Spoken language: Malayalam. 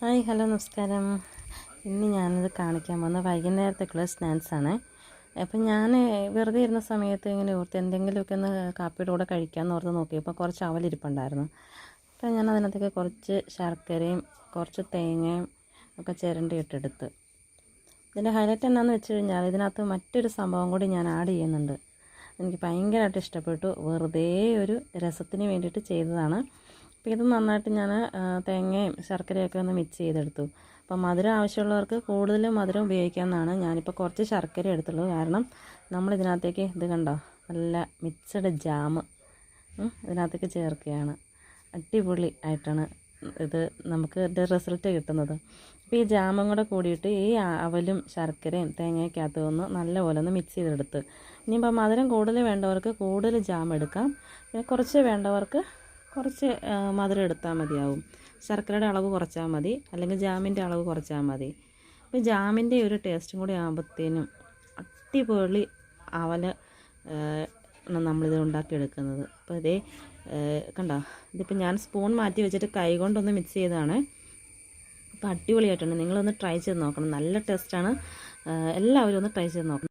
ഹായ് ഹലോ നമസ്കാരം. ഇന്ന് ഞാനത് കാണിക്കാൻ പോകുന്ന വൈകുന്നേരത്തേക്കുള്ള സ്നാക്സ് ആണ്. അപ്പം ഞാൻ വെറുതെ ഇരുന്ന സമയത്ത് ഇങ്ങനെ ഓർത്ത് എന്തെങ്കിലുമൊക്കെ ഒന്ന് കാപ്പിയുടെ കൂടെ കഴിക്കാമെന്ന് ഓർത്ത് നോക്കിയപ്പോൾ കുറച്ച് അവലിരിപ്പുണ്ടായിരുന്നു. അപ്പം ഞാൻ അതിനകത്തേക്ക് കുറച്ച് ശർക്കരയും കുറച്ച് തേങ്ങയും ഒക്കെ ചിരണ്ടി ഇട്ടെടുത്ത്. ഇതിന്റെ ഹൈലൈറ്റ് എന്നാന്ന് വെച്ച് കഴിഞ്ഞാൽ ഇതിനകത്ത് മറ്റൊരു സംഭവം കൂടി ഞാൻ ആഡ് ചെയ്യുന്നുണ്ട്. എനിക്ക് ഭയങ്കരമായിട്ട് ഇഷ്ടപ്പെട്ടു. വെറുതെ ഒരു രസത്തിന് വേണ്ടിയിട്ട് ചെയ്തതാണ്. ഇത് നന്നായിട്ട് ഞാൻ തേങ്ങയും ശർക്കരയൊക്കെ ഒന്ന് മിക്സ് ചെയ്തെടുത്തു. അപ്പോൾ മധുരം ആവശ്യമുള്ളവർക്ക് കൂടുതൽ മധുരം ഉപയോഗിക്കാമെന്നാണ് ഞാനിപ്പോൾ കുറച്ച് ശർക്കര എടുത്തുള്ളൂ. കാരണം നമ്മൾ ഇതിനകത്തേക്ക് ഇത് കണ്ടോ? നല്ല മിക്സഡ് ജാം ഇതിനകത്തേക്ക് ചേർക്കുകയാണ്. അടിപൊളി ആയിട്ടാണ് ഇത് നമുക്ക് ഇതിന്റെ റിസൾട്ട് കിട്ടുന്നത്. അപ്പോൾ ഈ ജാമും കൂടെ കൂടിയിട്ട് ഈ അവലും ശർക്കരയും തേങ്ങയ്ക്കകത്ത് ഒന്ന് നല്ലപോലെ ഒന്ന് മിക്സ് ചെയ്തെടുത്ത്. ഇനിയിപ്പോൾ മധുരം കൂടുതൽ വേണ്ടവർക്ക് കൂടുതൽ ജാം എടുക്കാം. പിന്നെ കുറച്ച് വേണ്ടവർക്ക് കുറച്ച് മധുരം എടുത്താൽ മതിയാവും. ശർക്കരയുടെ അളവ് കുറച്ചാൽ മതി. അല്ലെങ്കിൽ ജാമിന്റെ അളവ് കുറച്ചാൽ മതി. അപ്പോൾ ജാമിന്റെ ഒരു ടേസ്റ്റും കൂടി ആകുമ്പോഴത്തേനും അടിപൊളി അവൽ നമ്മളിത് ഉണ്ടാക്കിയെടുക്കുന്നത്. അപ്പോൾ ഇതേ കണ്ടോ? ഇതിപ്പോൾ ഞാൻ സ്പൂൺ മാറ്റി വെച്ചിട്ട് കൈ കൊണ്ടൊന്ന് മിക്സ് ചെയ്തതാണ് അപ്പോൾ അടിപൊളിയായിട്ടുണ്ട്. നിങ്ങളൊന്ന് ട്രൈ ചെയ്ത് നോക്കണം. നല്ല ടേസ്റ്റാണ് എല്ലാവരും ഒന്ന് ട്രൈ ചെയ്ത് നോക്കണം.